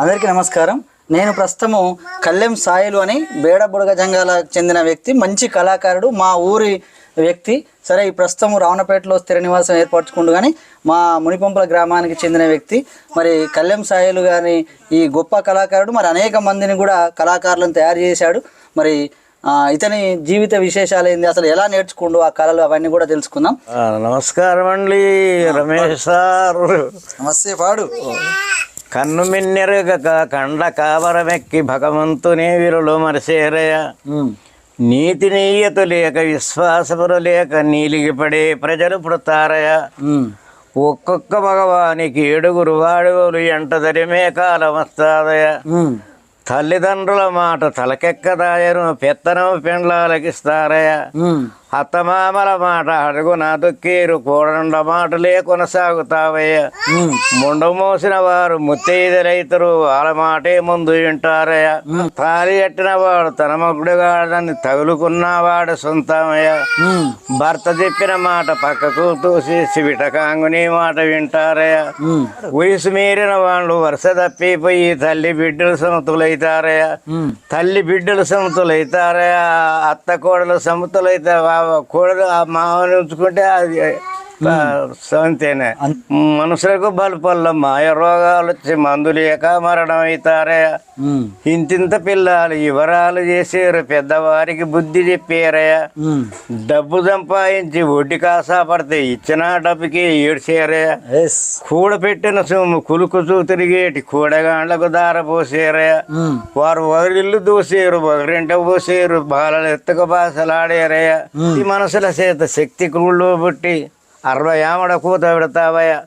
అందరికీ నమస్కారం. నేను ప్రస్తుతము కల్లెం సాయిలు అని బేడ బుడగ జంగాలకు చెందిన వ్యక్తి మంచి కళాకారుడు మా ఊరి వ్యక్తి. సరే ఈ ప్రస్తుతం రావణపేటలో స్థిర నివాసం ఏర్పరచుకుంటూ కానీ మా మునిపంపల గ్రామానికి చెందిన వ్యక్తి. మరి కల్లెం సాయిలు గారి ఈ గొప్ప కళాకారుడు మరి అనేక మందిని కూడా కళాకారులను తయారు చేశాడు. మరి ఇతని జీవిత విశేషాలు ఏంది అసలు ఎలా నేర్చుకుండు ఆ కళలు అవన్నీ కూడా తెలుసుకుందాం. ఆ, నమస్కారం అండి రమేష్ సార్. నమస్తే పాడు. కన్ను మిన్నెరగక కండ కావరమెక్కి భగవంతునే వీరులు మరిసేరయ. నీతి నీయత లేక విశ్వాసములు లేక నీలిగిపడే ప్రజలు పుడతారయ. ఒక్కొక్క మగవానికి ఏడుగురు వాడుగులు ఎంట దరిమే కాలం వస్తాదయ. తల్లిదండ్రుల మాట తలకెక్కదాయను పెత్తనం పెండ్లాలకిస్తారయ. అత్తమామల మాట అడుగు నా దుఃఖీరు కూడండ మాటలే కొనసాగుతావయ్య ముండ మోసిన వారు ముత్తైదులైతరు వాళ్ళ మాటే ముందు వింటారయ్య. తాలి ఎట్టిన వాడు తన మగుడుగాడని తగులుకున్నవాడు సొంతమయ్య. భర్త చెప్పిన మాట పక్కకు తోసి శివిటకాంగుని మాట వింటారయ్య. వయసు మీరిన వాళ్ళు వరుస తప్పిపోయి తల్లి బిడ్డలు సమతులైతారయ్య. తల్లి బిడ్డలు సమతులైతారయ్య అత్త కోడలు సమతులైతే కోడలు మా ఉంచుకుంటే అది ఆ, సంతేనే. మనుషులకు బలపల్ల మాయ రోగాలు వచ్చి మందు లేక మరణం అవుతారే. ఇంతింత పిల్లలు వివరాలు చేసారు. పెద్దవారికి బుద్ధి చెప్పారయ్యా డబ్బు సంపాదించి వడ్డీ కాసా పడితే ఇచ్చిన డబ్బుకి ఏడ్చేరే. కూడపెట్టిన సొమ్ము కులుకు చూ తిరిగేటి కూడగాండ్లకు దార పోసేరే వారు ఒకరిల్లు దూసేరు ఒకరింట పోసేరు బాలలు ఎత్తుక బాసలాడేరే. ఈ మనసుల చేత శక్తి కుళ్ళు పుట్టి అరవై ఆమడ కూత పెడతావయ్యా?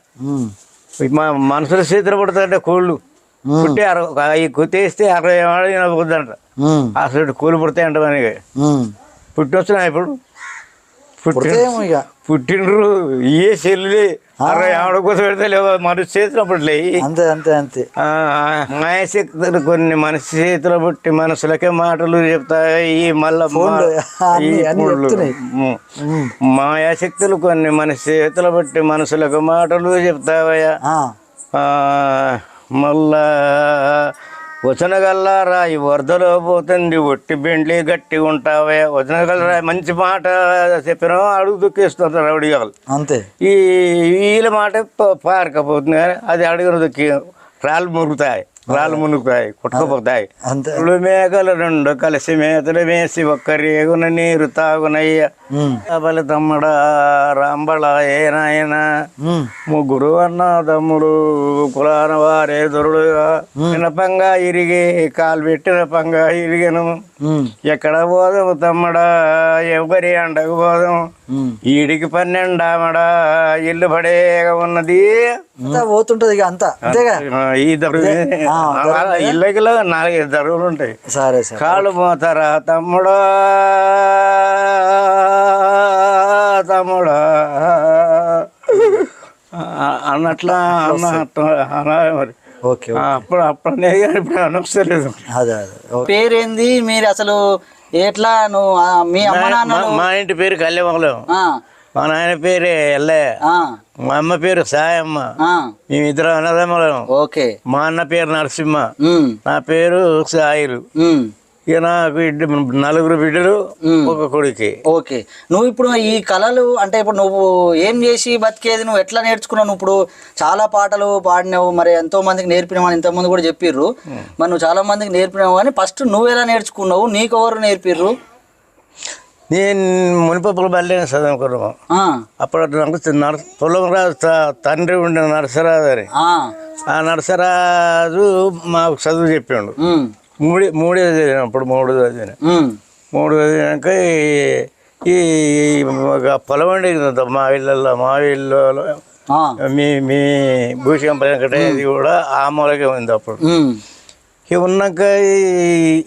మా మనుషుల చేతులు పుడతాంటే కోళ్ళు. పుట్టి అరవై కుతేస్తే అరవై ఆడ పుద్దంట అసలు కూలి పుడతాయంట మనకి. ఇప్పుడు పుట్టి పుడితేమో ఇక. పుట్టినరు ఏ చెల్లి అరవై ఆవిడ కోసం పెడితే లేవో మనిషి చేతిలో పుట్టలే. అంతే అంతే అంతే. మాయశక్తులు కొన్ని మనిషి చేతిలో పుట్టి మనుషులకే మాటలు చెప్తాయి మళ్ళా. మాయాశక్తులు కొన్ని మనిషి చేతిలో పుట్టి మనుషులకు మాటలు చెప్తావయ్యా. మళ్ళా వచనగల్లారా ఈ వరదలో పోతుంది ఒట్టి బెండ్లి గట్టి ఉంటావే. వచనగల్లరా మంచి మాట చెప్పినా అడుగు దుక్కిస్తుంది రౌడీ వాళ్ళు అంతే. ఈ వీళ్ళ మాట పారకపోతుంది కానీ అది అడుగున దుక్కి రాళ్ళు మురుగుతాయి రాళ్ళు మునుగుతాయి కొట్టుకుపోతాయి. రెండు మేకలు రెండు కలిసి మేతలు వేసి ఒక్క రేగున నీరు తాగునయ్య. తమ్ముడా రాంబళ ఏ నాయనా ముగ్గురు అన్న తమ్ముడు కులాన వారే దొరుడుగా. వినపంగా ఇరిగి కాలు పెట్టిన పంగా ఇరిగను. ఎక్కడ పోదాము తమ్ముడా? ఎవరి అండకు పోదాం. ఈడికి పన్నెండామడా ఇల్లు పడేగా ఉన్నది. అంతా పోతుంటది ఇక అంతా. అంతేగా? ఈ దరువు ఆ, ఇళ్ళకిలో నాలుగైదు దరువులు ఉంటాయి. సరే సరే. కాళ్ళు పోతారా తమ్ముడా? తమ్ముడా. అన్నట్లా అనాలి మరి. ఓకే అప్పుడు అప్పుడు ఇప్పుడు అనవసరం అదే అదే. ఓకే. పేరేంది? మీరు అసలు ఎట్లా నువ్వు మీ అమ్మ నాన్న మా- ఇంటి పేరు కళ్యామగలం. ఆ, మా నాయన పేరే ఎల్లయ్య ఆ, మా అమ్మ పేరు సాయమ్మ. ఆ, మేమిద్దరం అన్నదమ్ములం. ఓకే. మా అన్న పేరు నరసింహ. నా పేరు సాయిలు. ఇక నాకు నలుగురు బిడ్డలు. ఒక కొడుకి. ఓకే. నువ్వు ఇప్పుడు ఈ కళలు అంటే ఇప్పుడు నువ్వు ఏం చేసి బతికేది నువ్వు ఎట్లా నేర్చుకున్నావు? నువ్వు ఇప్పుడు చాలా పాటలు పాడినావు మరి ఎంతో మందికి నేర్పినావు ఇంతకుముందు కూడా చెప్పిర్రు. మరి నువ్వు చాలా మందికి నేర్పినావు కానీ ఫస్ట్ నువ్వు ఎలా నేర్చుకున్నావు? నీకు ఎవరు నేర్పిర్రు? నేను మునిపప్పుల బల్లే చదువుకున్నాము. అప్పుడు నాకు నర పొలం రాజు త- తండ్రి ఉండే నరసరాజు అని ఆ, నరసరాజు మాకు చదువు చెప్పిండు మూడే మూడే చదివాను అప్పుడు మూడు చదివాను. మూడు చదివాక ఈ- పొలం కదా మా ఇళ్ళల్లో మా ఇళ్ళలో మీ మీ భూషం వెంకటేది కూడా ఆ మూలకే ఉంది అప్పుడు. ఇక ఉన్నాక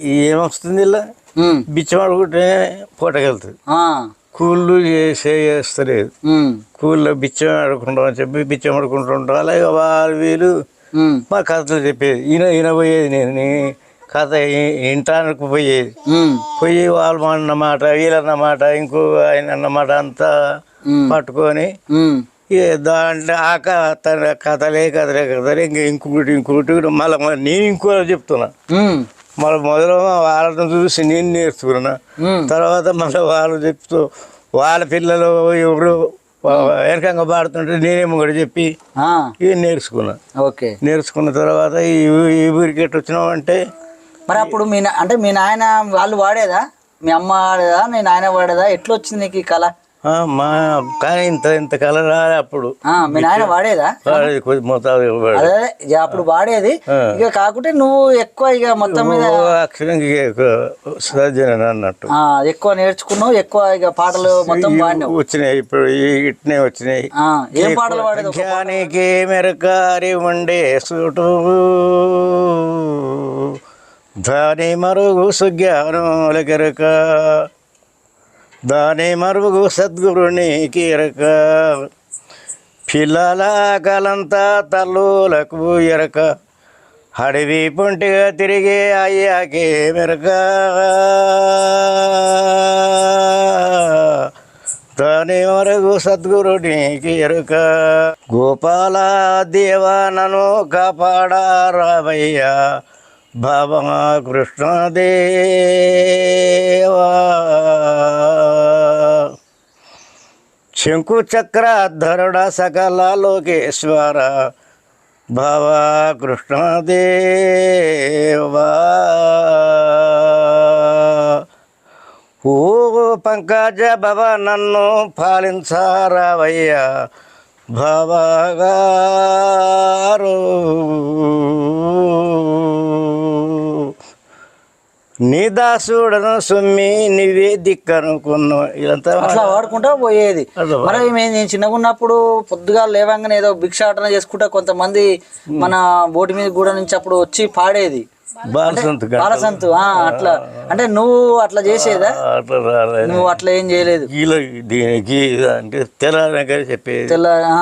ఏమొస్తుంది ఇలా? ఉమ్, బిచ్చం అడుగుంటే పూటకెళ్తుంది. కూళ్ళు చేసే చేస్తలేదు. కూల్లో బిచ్చం ఆడుకుంటాం అని చెప్పి బిచ్చం ఆడుకుంటుంటాం. అలాగే వాళ్ళు వీళ్ళు మా కథలు చెప్పేది. ఈయన ఈయన పోయేది నేను కథ ఇంటానికి పోయేది ఉమ్, పోయి వాళ్ళు అన్నమాట వీళ్ళన్నమాట ఇంకో ఆయన అన్నమాట అంతా పట్టుకొని దాంట్లో ఆ కథ కథలే కథలే కథలే ఇంక ఇంకొకటి ఇంకొకటి మళ్ళీ నేను ఇంకో చెప్తున్నా. మళ్ళీ మొదలు వాళ్ళని చూసి నేను నేర్చుకున్నా. తర్వాత మళ్ళీ వాళ్ళు చెప్తూ వాళ్ళ పిల్లలు ఎవరు వెనకంగా పాడుతుంటే నేనేమో కూడా చెప్పి ఇవి నేర్చుకున్నా. ఓకే. నేర్చుకున్న తర్వాత ఈ ఈ ఊరికి ఎట్టు వచ్చినామంటే మరి అప్పుడు మీ నా- అంటే మీ నాయన వాళ్ళు వాడేదా? మీ అమ్మ వాడేదా? మీ నాయన వాడేదా? ఎట్లా వచ్చింది నీకు ఈ కళ? మా కానీ ఇంత ఇంత కలర్ రాలే అప్పుడు. ఆ, మీ నాయన వాడేదా? వాడేది కొద్ది మోతాదు వాడేది. అదే ఇక అప్పుడు వాడేది. ఇక కాకుంటే నువ్వు ఎక్కువ ఇక మొత్తం మీద ఓ అక్షరం సర్జన అన్నట్టు. ఆ, ఎక్కువ నేర్చుకున్నావు ఎక్కువ ఇక పాటలు మొత్తం వాడినావు. వచ్చినాయి ఇప్పుడు ఈ ఇట్నే వచ్చినాయి. ఆ, ఏం పాటలు ఒక- జ్ఞానికి మెరకారి ఉండే సుటు. దాని మరుగు సుజ్ఞానులకెరక దాని మరుగు సద్గురుని కీరక పిల్లల కలంతా తల్లులకు ఎరక. అడవి పొంటిగా తిరిగే అయ్యాకే మెరక. దాని వరకు సద్గురునికి ఎరుక. గోపాల దేవా నన్ను కాపాడారామయ్యా భవ కృష్ణదేవా? శంకు చక్ర సకల లోకేశ్వర. భవ కృష్ణదేవా? ఓ పంకజ భవ నన్ను పాలించారావయ్యా. బాబాగారు నీ దాసుడను సుమ్మి నీవే దిక్కనుకున్నావు. ఇదంతా అట్లా వాడుకుంటా పోయేది. మరి మేము నేను చిన్నగా ఉన్నప్పుడు పొద్దుగా లేవంగానే ఏదో భిక్షాటన చేసుకుంటా కొంతమంది మన బోటి మీద కూడా నుంచి అప్పుడు వచ్చి పాడేది. బాలసంత్ అట్లా. అంటే నువ్వు అట్లా చేసేదా? అట్లా రాలేదు నువ్వు అట్లా ఏం చేయలేదు? గీలో దీనికి అంటే తెల్లారనగా చెప్పేది. తెల్ల ఆ,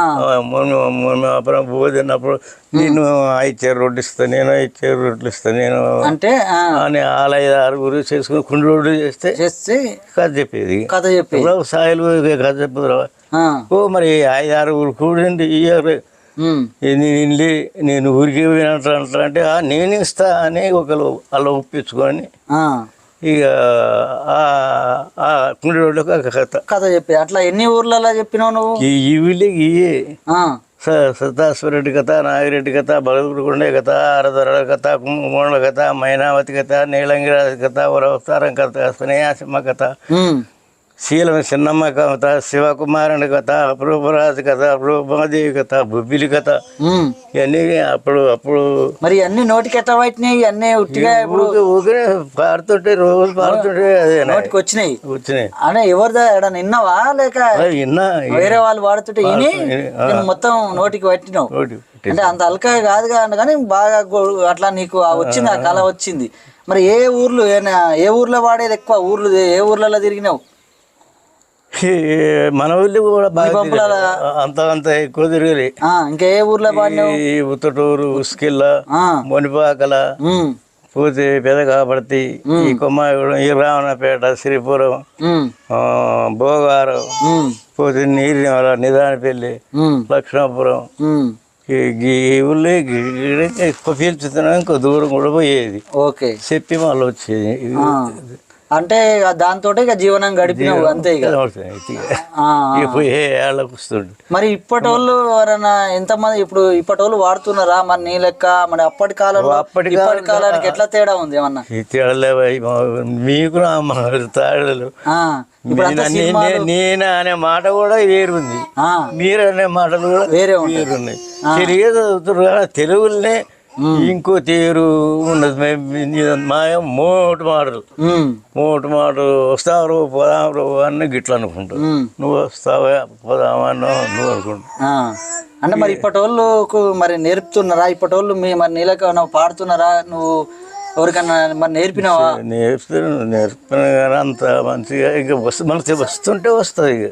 అప్పుడు పోదినప్పుడు నేను ఐదు రొడ్డు ఇస్తా నేను ఐదు రొడ్లు ఇస్తా నేను అంటే అని ఆలయ ఆరుగురు చేసుకుని కుండు రోడ్డు చేస్తే చేస్తే కథ చెప్పేది. కథ చెప్పి ఇప్పుడు సాయిలు కథ చెప్పుదురా ఆ, ఓ మరి ఐదు ఆరుగురు కూడింది ఇయ్యారు నేను నేను ఊరికి పోయినట్టు అంటే "ఆ, నేను ఇస్తా అని ఒకరు అలా ఒప్పించుకొని ఇక ఆ- ఆ కుండి కథ. కథ చెప్పి అట్లా ఎన్ని ఊర్లలో చెప్పినావు నువ్వు? ఈ ఊళ్ళకి ఇయ్యే ఆ, సతాశ్వరెడ్డి కథ నాగిరెడ్డి కథ బలగురుకుండే కథ అరదరల కథ కుంభకోణల కథ మైనావతి కథ నీలంగిరాజు కథ వరవతారం కథ స్నేహాసింహ కథ. శీలం చిన్నమ్మ కథ శివకుమారుని కథ అప్రూపరాజు కథ అప్రూపమాదేవి కథ బుబ్బిలి కథ. ఇవన్నీ అప్పుడు అప్పుడు మరి అన్ని నోటికి ఎట్లా పట్టినాయి అన్నీ ఉట్టిగా ఇప్పుడు ఊరికే పాడుతుంటే రోజు పాడుతుంటే అదే నోటికి వచ్చినాయి. వచ్చినాయి. అనే ఎవరిదా? నిన్నవా లేక విన్నా వేరే వాళ్ళు వాడుతుంటే ఇని మొత్తం నోటికి పట్టినావు. అంటే అంత అల్కా కాదు కానీ బాగా అట్లా నీకు వచ్చింది ఆ కళ వచ్చింది. మరి ఏ ఊర్లు ఏ ఊర్లో వాడేది ఎక్కువ? ఊర్లు ఏ ఊర్లలో తిరిగినావు? మన ఊళ్ళో కూడా బాగా. అంత అంత ఎక్కువ తిరగలే ఇంకా ఏ ఊర్లో ఈ ఉత్తటూరు ఉస్కిల్ల మొనిపాకల పూతి పెదకాపర్తి ఈ కొమ్మాయిగూడెం ఈ రావణపేట శ్రీపురం భోగారం పూతి నీరి నిదానపల్లి ఉమ్. ఈ ఊళ్ళో ఎక్కువ పీల్చుతున్నాం ఇంకో దూరం కూడా పోయేది ఓకే చెప్పి మళ్ళీ వచ్చేది. అంటే ఇక దాంతో ఇక జీవనం గడిపినావు అంతే ఇక. వస్తుండే. మరి ఇప్పటి వాళ్ళు ఎవరైనా ఎంతమంది ఇప్పుడు ఇప్పటి వాళ్ళు వాడుతున్నారా? మరి నీ లెక్క మరి అప్పటి కాలంలో అప్పటి ఇప్పటి కాలానికి ఎట్లా తేడా ఉంది ఏమన్నా? మీకు తాడలు. నేను- అనే మాట కూడా వేరుంది ఆ, మీరు అనే మాటలు కూడా వేరే కదా తెలుగులోనే ఇంకో తీరు ఉన్నది మాయం మోటు మాటలు. మోటు మాటలు వస్తావు పోదాం అన్న గిట్ల అనుకుంటావు ఉమ్, నువ్వు వస్తావా పోదామా నువ్వు అనుకుంటావు ఆ. అంటే మరి ఇప్పటి వాళ్ళకు మరి నేర్పుతున్నారా? ఇప్పటి వాళ్ళు మీ మరి నీళ్ళకి ఏమైనా పాడుతున్నారా? నువ్వు ఎవరికన్నా మరి నేర్పినావా? నేర్పుతాను నేర్పుతాను కానీ అంత మంచిగా ఇక వస్తు మనకి వస్తుంటే వస్తుంది ఇక.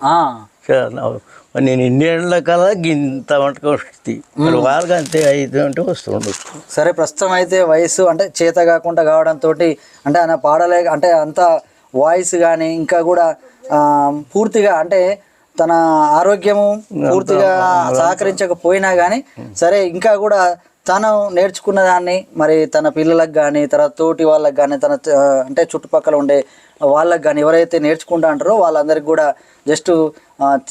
నేను ఇన్నేళ్ళ కల ఇంత మటుకు వస్తుంది మరి వాళ్ళకి అంతే అయితే అంటే వస్తుండొచ్చు సరే ప్రస్తుతం అయితే వయసు అంటే చేత కాకుండా కావడంతో అంటే ఆయన పాడలే అంటే అంత వాయిస్ కానీ ఇంకా కూడా పూర్తిగా అంటే తన ఆరోగ్యము పూర్తిగా సహకరించకపోయినా కానీ సరే ఇంకా కూడా తను నేర్చుకున్న దాన్ని మరి తన పిల్లలకు కానీ తన తోటి వాళ్ళకి కానీ తన అంటే చుట్టుపక్కల ఉండే వాళ్ళకి కానీ ఎవరైతే నేర్చుకుంటా అంటారో వాళ్ళందరికీ కూడా జస్ట్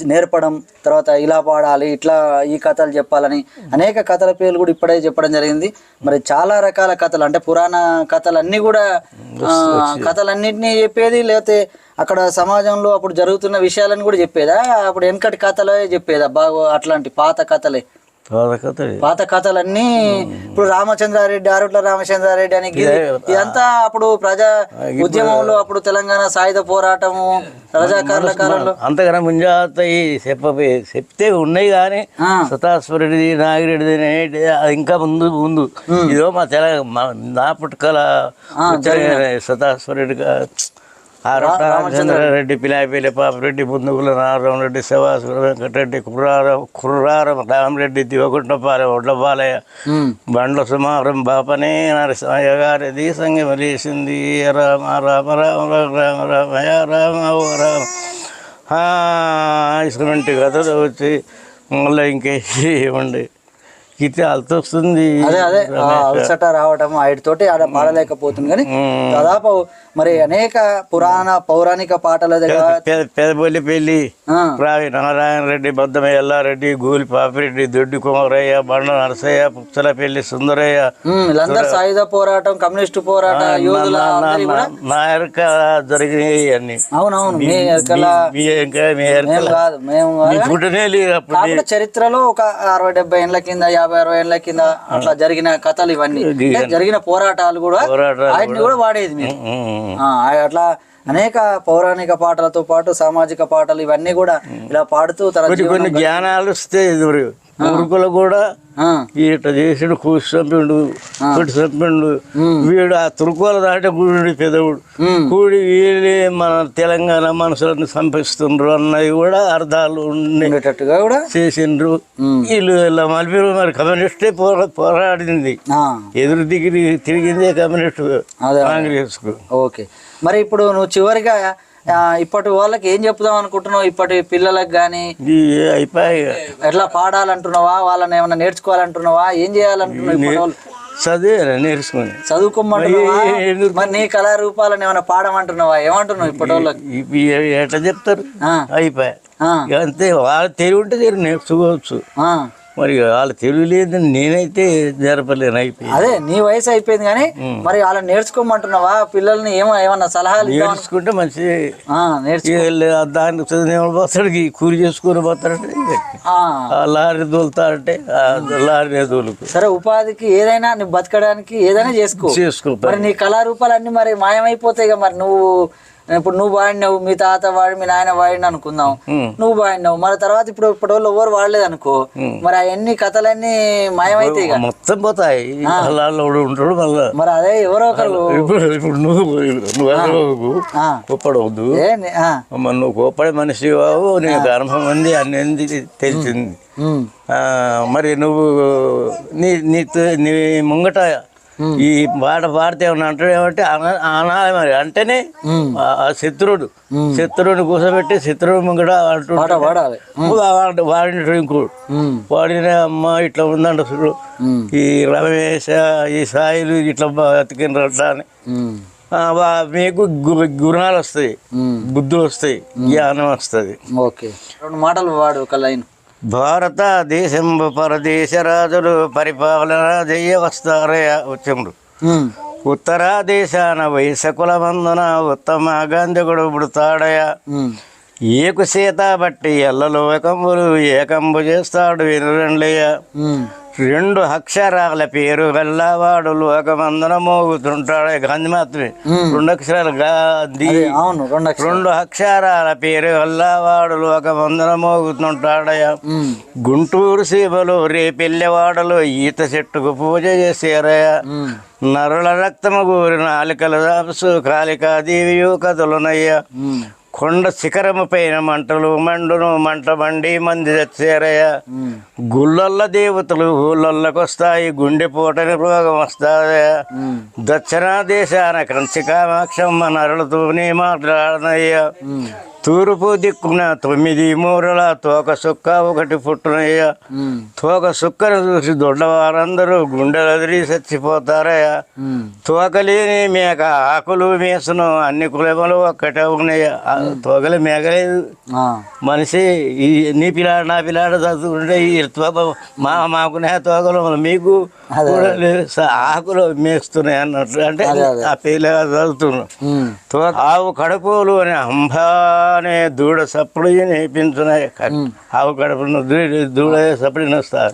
నేర్పడం తర్వాత ఇలా పాడాలి ఇట్లా ఈ కథలు చెప్పాలని అనేక కథల పేర్లు కూడా ఇప్పుడే చెప్పడం జరిగింది. మరి చాలా రకాల కథలు అంటే పురాణ కథలు అన్నీ కూడా ఆ, కథలన్నింటినీ చెప్పేది లేకపోతే అక్కడ సమాజంలో అప్పుడు జరుగుతున్న విషయాలను కూడా చెప్పేదా? అప్పుడు వెనకటి కథలే చెప్పేదా? బాగా అట్లాంటి పాత కథలే. పాత కథలన్నీ ఇప్పుడు రామచంద్రారెడ్డి ఆరుట్ల రామచంద్రారెడ్డి అని ఇదంతా అప్పుడు ప్రజా ఉద్యమంలో అప్పుడు తెలంగాణ సాయుధ పోరాటము రజాకారుల కాలంలో. అంతకన్నా ముంజాత ఈ చెప్పబోయే చెప్తే ఉన్నాయి కానీ ఆ. సతాస్వరుడిది నాగిరెడ్డిది అది ఇంకా ముందు ముందు. ఇదో మా తెలంగాణ నా పుట్టుకల సతాస్వరుడిగా రామచంద్రారెడ్డి పిలాపిల్లి పాపరెడ్డి ముందుగుల నారాయణరెడ్డి శివాసుర వెంకటరెడ్డి కుర్రారం కుర్రారం రామరెడ్డి దివకుంటపాలెం ఒడ్లపాలయ్య ఉమ్. బండ్ల సుమారం బాపనే నరసింహయ్య గారిది సంగం లేసింది రామ రామ రామ రామ రామ రామయ రామ ఓ రామ. ఇటువంటి కథలు వచ్చి మళ్ళీ ఇంకేసి ఏమండి ఇది అలతొస్తుంది. అదే అదే. అలసట రావటం వాటితోటి ఆడ పాడలేకపోతుంది కానీ దాదాపు మరి అనేక పురాణ పౌరాణిక పాటల దగ్గర పెద పెదబొల్లి పెళ్ళి ఆ, రావి నారాయణ రెడ్డి బద్దమయ్య ఎల్లారెడ్డి గూలి పాపిరెడ్డి దొడ్డి కుమారయ్య బండ నరసయ్య పుచ్చలపల్లి సుందరయ్య ఉమ్, వీళ్ళందరూ సాయుధ పోరాటం కమ్యూనిస్టు పోరాట నా ఎరక జరిగినాయి అన్ని. అవునవును మీ ఎరకల చరిత్రలో ఒక అరవై డెబ్బై ఏళ్ళ కింద యాభై అరవై ఏళ్ళ కింద అట్లా జరిగిన కథలు ఇవన్నీ. జరిగిన పోరాటాలు కూడా వాటిని కూడా. వాడేది మీరు. అట్లా అనేక పౌరాణిక పాటలతో పాటు సామాజిక పాటలు ఇవన్నీ కూడా ఇలా పాడుతూ తన కొన్ని జ్ఞానాలు మురుకులు కూడా ఆ, ఇట చేసాడు కూసి చంపిండు కొట్టి చంపిండు వీడు ఆ తురుకోల దాటే కూడి పెదవుడు. కూడి వీళ్ళే మన తెలంగాణ మనుషులను సంపిస్తుండ్రు అన్నవి కూడా అర్థాలు ఉండేటట్టుగా కూడా? చేసిండ్రు. వీళ్ళు ఇలా మలిపిరు మరి కమ్యూనిస్టే పోరా పోరాడింది. ఎదురు దిగి తిరిగిందే కమ్యూనిస్ట్ అదే. కాంగ్రెస్కు. ఓకే. మరి ఇప్పుడు నువ్వు చివరిగా ఇప్పటి వాళ్ళకి ఏం చెప్దాం అనుకుంటున్నావు? ఇప్పటి పిల్లలకు కానీ ఎట్లా పాడాలంటున్నావా? వాళ్ళని ఏమైనా నేర్చుకోవాలంటున్నావా? ఏం చేయాలంటున్నావు ఇప్పటి వాళ్ళు? చదివే నేర్చుకుని. చదువుకోమంటున్నావా? నీ కళారూపాలను ఏమైనా పాడమంటున్నావా? ఏమంటున్నావు ఇప్పటి వాళ్ళకి? ఎట్లా చెప్తారు? అయిపోయి. అంతే వాళ్ళ తెలివి ఉంటే తెలివి నేర్చుకోవచ్చు. ఆ. మరి వాళ్ళ తెలివి లేదని నేనైతే జరపలేను అయిపోయి అదే నీ వయసు అయిపోయింది కానీ మరి వాళ్ళని నేర్చుకోమంటున్నావా? పిల్లల్ని ఏమో ఏమన్నా సలహాలు నేర్చుకుంటే లే- దాన్ని చదివిన పోతాడు ఈ కూలి చేసుకుని పోతాడంటే లారీ దోలుతా అంటే లారీ దోలుకు సరే ఉపాధికి ఏదైనా నువ్వు బతకడానికి ఏదైనా చేసుకో. చేసుకో మరి నీ కళారూపాలన్నీ మరి మాయమైపోతాయి మరి నువ్వు ఇప్పుడు నువ్వు వాడినావు మీ తాత వాడి మీ నాయన వాడిని అనుకుందాం. నువ్వు వాడినావు. మరి తర్వాత ఇప్పుడు ఇప్పటి వాళ్ళు ఎవరు వాడలేదు అనుకో మరి అవన్నీ కథలన్నీ మాయమైతాయి మొత్తం పోతాయి. ఉంటాడు మరి అదే ఎవరో ఒకరు. ఇప్పుడు నువ్వు ని- అమ్మ నువ్వు కోపడే మనిషి బాబు నీకు అనుభవం ఉంది అన్ని తెలిసింది. మరి నువ్వు నీ నీ నీ ముంగట ఈ పాట పాడితే అంటాడు ఏమంటే అన- అనాలి మరి అంటేనే ఆ శత్రుడు. శత్రువుని కూర్చోబెట్టి శత్రువు ముంగట అంటూ పాట పాడాలి వాడి వాడిన ఇంకోడు వాడిన అమ్మ ఇట్లా ఉందంట చూడు. ఉమ్, ఈ రమేష ఈ సాయిలు ఇట్లా బతికిన అని. మీకు గుణాలు వస్తాయి. బుద్ధులు వస్తాయి. జ్ఞానం వస్తుంది. ఓకే. రెండు మాటలు వాడు ఒక లైన్. భారతదేశంబు పరదేశ రాజులు పరిపాలన చెయ్య వస్తారే వచ్చముడు ఉమ్, ఉత్తరా దేశాన వైశకుల మందున ఉత్తమ గాంధకుడు పుడతాడయ. ఏకు సీత బట్టి ఎల్లలో ఏకంబులు ఏకంబు చేస్తాడు వినురండయ్య ఉమ్, రెండు అక్షరాల పేరు గల్లవాడు లోకమందున మోగుతుంటాడు గాంధీ మాత్రమే. రెండు అక్షరాలు గాంధీ. అవును రెండు అక్షరాలు. పేరు గల్లవాడు లోకమందున మోగుతుంటాడయ్య ఉమ్, గుంటూరు సీమలు రేపెల్లెవాడలు ఈత చెట్టుకు పూజ చేసేరయ్య ఉమ్, నరుల రక్తము దాసు కాళికాదేవియు కథలునయ్య. ఉమ్, కొండ శిఖరము పైన మంటలు మండును మంట మండి మంది చచ్చారయ్య ఉమ్, గుళ్ళల్ల దేవతలు ఊళ్ళల్లోకి వస్తాయి గుండెపోటని రోగం వస్తాదయ్య ఉమ్, దక్షిణ దేశాన కంచి కామాక్షమ్మ నరులతోనే మాట్లాడనయ్య తూర్పు దిక్కున తొమ్మిది మూరల తోక సుక్క ఒకటి పుట్టునయ్య. తోక సుక్కను చూసి దొడ్డవారందరూ గుండెలు అదిరి చచ్చిపోతారయ్యా. తోకలేని మేక ఆకులు మేసను అన్ని కులములు ఒక్కటే ఉన్నాయి తోకలు మేకలేదు. మనిషి ఈ నీ పిల్లాడు నా పిల్లాడు చదువుకుంటే ఈ తోక మా మాకునే తోకలు మీకు ఆకులు మేస్తున్నాయి అన్నట్లు. అంటే. ఆ పిల్లగా చదువుతున్నాం. ఆవు కడుపులు అని అంబానే దూడ సప్పుడు నేర్పించున్నాయి ఆవు కడుపును దూడ దూడ సప్పుడు వస్తారు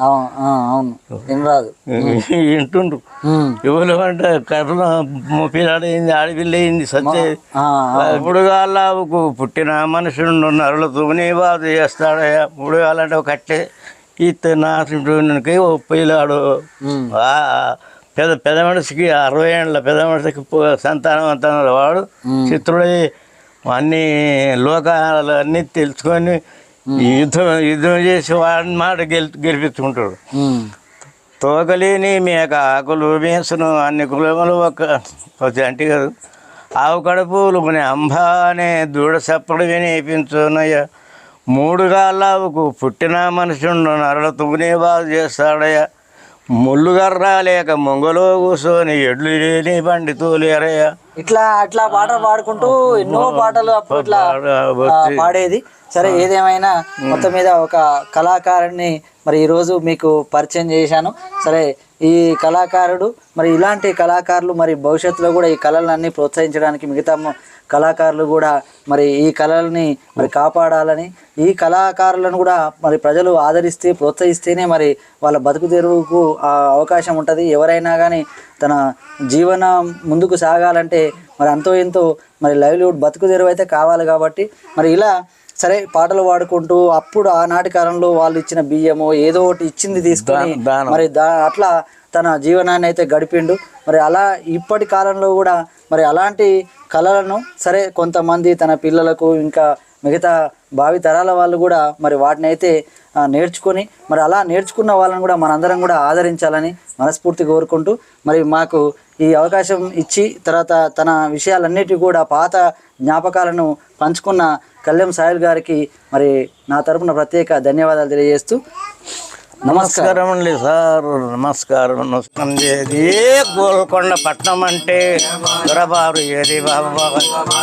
వింటుండ్రు ఎవరు అంటే కడుపులో పిల్లాడు అయింది ఆడపిల్ల అయింది సత్య ఆ, ఆ, ఇప్పుడు గాళ్ళకు పుట్టిన మనుషులు నరులతోనే బాధ గాలంటే ఒక కట్టె ఈత నాశనకి ఓ పిల్లాడు పెద్ద పెద్ద మనిషికి అరవై ఏళ్ళ పెద్ద మనిషికి పు- సంతానవంతమైన వాడు. చిత్రుడై అన్ని లోకాలు అన్నీ తెలుసుకొని యుద్ధం యుద్ధం చేసి వాడిని మాట గెలి గెలిపించుకుంటాడు. తోకలేని మేక ఆకులు మేసును అన్ని కులములు ఒక అంటే కాదు. ఆవు కడుపులు అంబా అనే దూడ సప్పుడు వినిపించునయ్య మూడు గాళ్ళకు పుట్టిన మనుషుండు నరలతోనే బాధ చేస్తాడయ్య. ముళ్ళుగర్ర లేక మొంగలో కూర్చొని ఎడ్లు లేని బండి తోలేరయ్య. ఇట్లా అట్లా పాటలు పాడుకుంటూ ఎన్నో పాటలు పాడేది. సరే ఏదేమైనా మొత్తం మీద ఒక కళాకారుడిని మరి ఈరోజు మీకు పరిచయం చేశాను. సరే ఈ కళాకారుడు మరి ఇలాంటి కళాకారులు మరి భవిష్యత్తులో కూడా ఈ కళలన్నీ ప్రోత్సహించడానికి మిగతా కళాకారులు కూడా మరి ఈ కళల్ని మరి కాపాడాలని ఈ కళాకారులను కూడా మరి ప్రజలు ఆదరిస్తే ప్రోత్సహిస్తేనే మరి వాళ్ళ బతుకు తెరువుకు అవకాశం ఉంటుంది ఎవరైనా కానీ తన జీవనం ముందుకు సాగాలంటే మరి అంతో ఎంతో మరి లైవ్లీవుడ్ బతుకు తెరువు అయితే కావాలి కాబట్టి మరి ఇలా సరే పాటలు పాడుకుంటూ అప్పుడు ఆనాటి కాలంలో వాళ్ళు ఇచ్చిన బియ్యము ఏదో ఒకటి ఇచ్చింది తీసుకొని. మరి దా అట్లా తన జీవనాన్ని అయితే గడిపిండు మరి అలా ఇప్పటి కాలంలో కూడా మరి అలాంటి కళలను సరే కొంతమంది తన పిల్లలకు ఇంకా మిగతా భావి తరాల వాళ్ళు కూడా మరి వాటిని అయితే నేర్చుకొని మరి అలా నేర్చుకున్న వాళ్ళని కూడా మనందరం కూడా ఆదరించాలని మనస్ఫూర్తి కోరుకుంటూ మరి మాకు ఈ అవకాశం ఇచ్చి తర్వాత తన విషయాలన్నిటి కూడా పాత జ్ఞాపకాలను పంచుకున్న కళ్యాణ్ సాయిల్ గారికి మరి నా తరపున ప్రత్యేక ధన్యవాదాలు తెలియజేస్తూ నమస్కారం అండి సార్ నమస్కారం. నమస్కారం. చేది గోల్కొండ పట్నం అంటే దొరబారు ఏది బాబా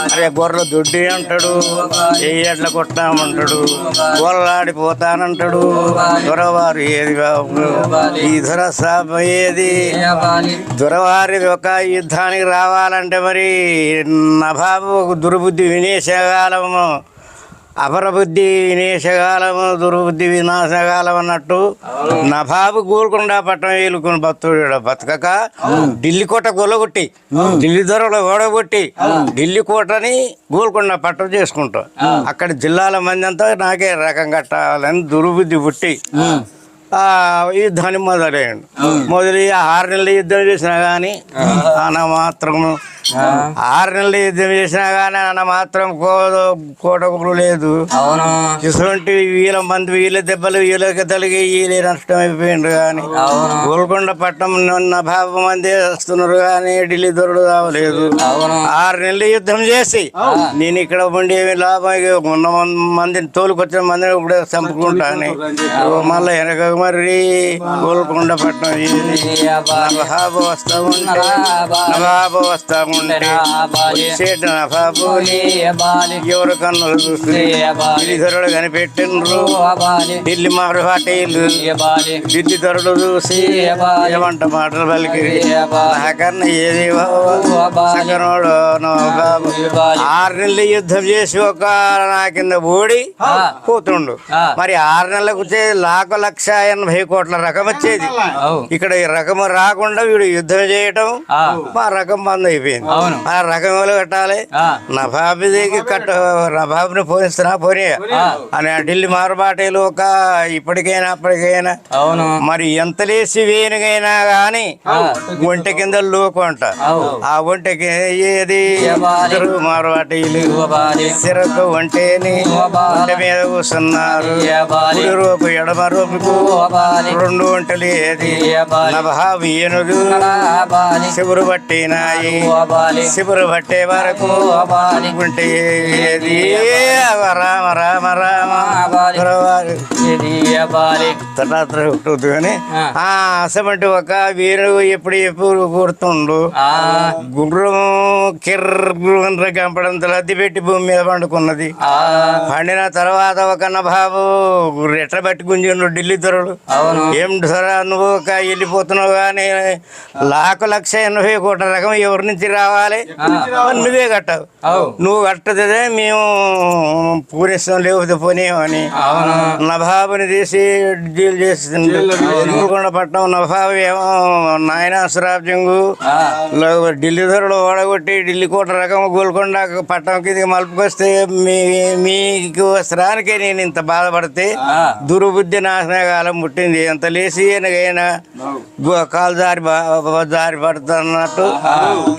అరే గొర్రెలు దొడ్డి అంటాడు ఏ ఎడ్ల కొట్టామంటాడు గోళ్ళాడిపోతానంటాడు దొరవారు ఏది బాబు? ఈ దొర ఏది? దొరవారి ఒక యుద్ధానికి రావాలంటే మరి నభాబు దుర్బుద్ధి వినేసేగాలము అపరబుద్ధి వినేశకాలము దుర్బుద్ధి వినాశకాలం అన్నట్టు నభాబు గోల్కొండ పట్టణం ఏలుకుని బతుడు బతకక ఢిల్లీ కోట గొల్లగొట్టి ఢిల్లీ ధరలు ఓడగొట్టి ఢిల్లీ కోటని గోల్కొండ పట్టణం చేసుకుంటాం. అక్కడ జిల్లాల మంది అంతా నాకే రకం కట్టాలని దుర్బుద్ధి పుట్టి ఆ. యుద్ధాన్ని మొదలయ్యండు మొదలు ఆరు నెలల యుద్ధం చేసినా కానీ అన్న మాత్రము ఆరు నెలల యుద్ధం చేసినా కానీ అన్న మాత్రం కోటకులు లేదు. అవును. ఇటువంటి వీళ్ళ మంది వీళ్ళ దెబ్బలు వీళ్ళకి తలిగి వీళ్ళే నష్టం అయిపోయిండ్రు కానీ గోల్కొండ పట్టణం ఉన్న భావ మంది వస్తున్నారు కానీ ఢిల్లీ దొరడు రావలేదు. ఆరు నెలలు యుద్ధం చేసి నేను ఇక్కడ ఉండి ఏమి లాభం ఉన్న మందిని తోలుకొచ్చిన మందిని ఇప్పుడు చంపుకుంటాను. మళ్ళీ వెనక మరి గోల్కొండ పట్టణం నవాబు వస్తా ఉంటే వస్తా నవాబుని ఎవరు కన్నులు చూస్తే ఢిల్లీ ధరలు కనిపెట్టిండ్రు. ఢిల్లీ మారు హోటల్ ఢిల్లీ ధరలు చూసి ఏమంట మాటలు పలికి నాకన్నా ఏది సగనోడు బాబు. ఆరు నెలలు యుద్ధం చేసి ఒక నా కింద ఓడి పోతుండు మరి ఆరు నెలలకు వచ్చేది లాక లక్ష ఎనభై కోట్ల రకం వచ్చేది. ఇక్కడ ఈ రకం రాకుండా వీడు యుద్ధం చేయటం మా రకం బంద్ అయిపోయింది. ఆ రకం ఎవరు కట్టాలి. దగ్గర కట్ట నవాబుని పోనిస్తున్నా పోనీ. అని ఆ ఢిల్లీ మారుబాటలు ఒక ఇప్పటికైనా అప్పటికైనా. అవును. మరి ఎంత లేసి వేనుగైనా గాని ఒంటె కింద లోకు అంట ఆ ఒంటెకి ఏది? మారుబాటీలు. సిరకు ఒంటేని ఒంటె మీద కూర్చున్నారు. రూపు ఎడమ రూపుకు రెండు ఒంటెలు ఏది నభావి ఏనుగు. శివురు పట్టినాయి. శిబురు పట్టే వరకు ఉంటే రామ రామ రామ. తర్వాత ఉంటుంది కానీ ఆ. అసమంటి ఒక వీరు ఎప్పుడు ఎప్పుడు కూడుతుండు ఆ. గుర్రం కిర్ర గంపడంతో లద్ది పెట్టి భూమి మీద పండుకున్నది. పండిన తర్వాత ఒక బాబు ఎట్ల పట్టి గుంజిండు ఢిల్లీ దొరడు ఏం సరే నువ్వు ఒక వెళ్ళిపోతున్నావు కానీ లాకు లక్ష ఎనభై కోట్ల రకం ఎవరి నుంచి రావాలి. నువ్వే కట్టావు. నువ్వు కట్టదే మేము పూరిస్తాం లేకపోతే పోనీయమని అవును? నవాబుని తీసి డీల్ ఎదురుకొండ పట్నం నవాబు ఏమో నాయన సురాబ్జంగు ఢిల్లీ ధరలు ఓడగొట్టి ఢిల్లీ కోట రకం గోల్కొండ పట్టణం కిందకి మలుపుకొస్తే మీ మీకు వస్త్రానికే నేను ఇంత బాధపడితే. దుర్బుద్ధి నాశనకాలం పుట్టింది. ఎంత లేసి అయినా కాలు జారి జారి పడుతున్నట్టు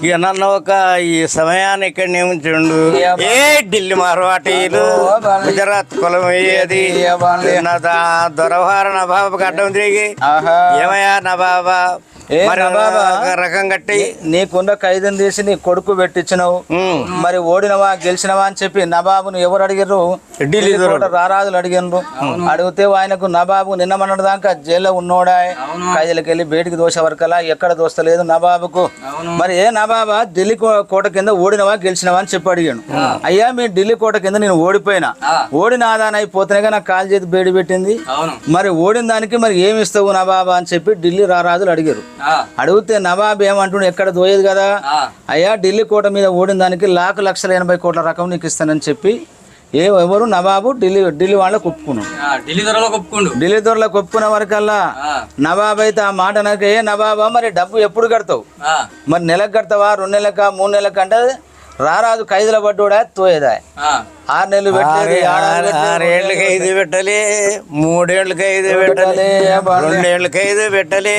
ఇక నన్ను ఒక ఈ సమయాన్ని ఇక్కడ ఉంచుండు ఏ ఢిల్లీ మార్వాటీలు గుజరాత్ కులం అయ్యేది దొరవార నా బాబాకి అడ్డం తిరిగి. ఏమయ్యా నా బాబా రకం కట్టి. నీకున్న ఖైదుని తీసి నీ కొడుకు పెట్టించినావు. మరి ఓడినవా గెలిచినవా అని చెప్పి నవాబును ఎవరు అడిగారు. రారాజులు అడిగినరు అడిగితే ఆయనకు నవాబు నిన్న మొన్నటి దాకా జైల్లో ఉన్నోడా? ఖైదీలకు వెళ్ళి బయటికి దోశ వరకలా ఎక్కడ దోస్తలేదు నవాబుకు మరి ఏ నవాబా ఢిల్లీ కోట కింద ఓడినవా గెలిచినవా అని చెప్పి అడిగాను అయ్యా మీ ఢిల్లీ కోట కింద నేను ఓడిపోయినా. ఓడిన ఆదాన అయిపోతేనే నాకు కాలు చేతి బేడి పెట్టింది. మరి ఓడిన దానికి మరి ఏమి ఇస్తావు నవాబా అని చెప్పి ఢిల్లీ రారాజులు అడిగారు. అడిగితే నవాబ్ ఏమంటుండు ఎక్కడ దోయేది కదా? అయ్యా ఢిల్లీ కోట మీద ఓడిన దానికి లాక్ లక్షల ఎనభై కోట్ల రకం నీకు ఇస్తానని చెప్పి ఏ ఎవరు? నవాబు ఢిల్లీ ఢిల్లీ వాళ్ళకు ఒప్పుకున్నాం ఢిల్లీ ధరలో ఒప్పుకోండు ఢిల్లీ దొరలకు ఒప్పుకున్న వరకల్లా నవాబ్ అయితే ఆ మాట నాకు ఏ నవాబా మరి డబ్బు ఎప్పుడు కడతావు? మరి నెలకు కడతావా? రెండు నెలలకా మూడు నెలలకా అంటే రారాజు ఖైదుల పడ్డోడా తోయేదా? ఆరు నెలలు పెట్టేది, ఆరేళ్ళకి ఐదు పెట్టలే మూడేళ్ళకి ఐదు పెట్టలే రెండేళ్ళకి ఐదు పెట్టలే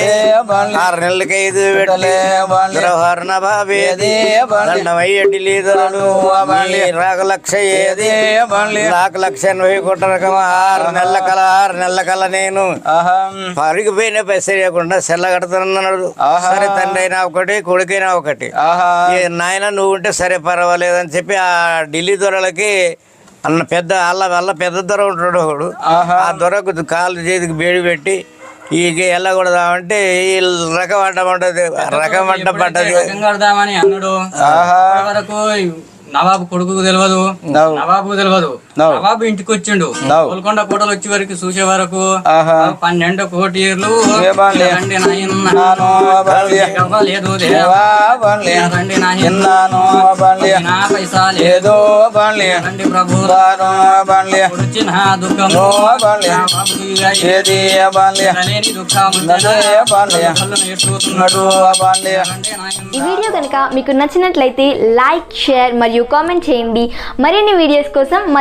ఆరు నెలలకి ఐదు పెట్టలే ద్రవహరణ బాబేది. దండమయ్య ఢిల్లీ ధరలు రాక లక్ష ఏది నాకు లక్ష ఎనభై కోట్ల రకం ఆరు నెలల కల ఆరు నెలల కల నేను. పరిగిపోయిన పైస లేకుండా సెల్ల కడతానన్నాడు సరే తండ్రి అయినా ఒకటి కొడుకైనా ఒకటి. నాయన నువ్వు ఉంటే సరే పర్వాలేదు అని చెప్పి ఆ ఢిల్లీ దొరలకి అన్న పెద్ద అల్ల వల్ల పెద్ద దొర ఉంటాడు ఒకడు. ఆ దొరకు కాలు చేతికి వేడి పెట్టి ఈ రకం అడ్డ పడ్డది రకం అడ్డ పడ్డది. రకం అన్నాడు ఆహా. ఇప్పటి వరకు నవాబు కొడుకు తెలియదు. నవాబు తెలియదు నవాబు ఇంటికి వచ్చిండు. గోల్కొండ కోటలు వచ్చే వరకు చూసే వరకు ఆహా. పన్నెండు కోటీర్లు పైసా లేదు. ప్రభు. వచ్చిన దుఃఖం. ఈ వీడియో కనుక మీకు నచ్చినట్లయితే లైక్ షేర్ మరియు కామెంట్ చేయండి. మరిన్ని వీడియోస్ కోసం మా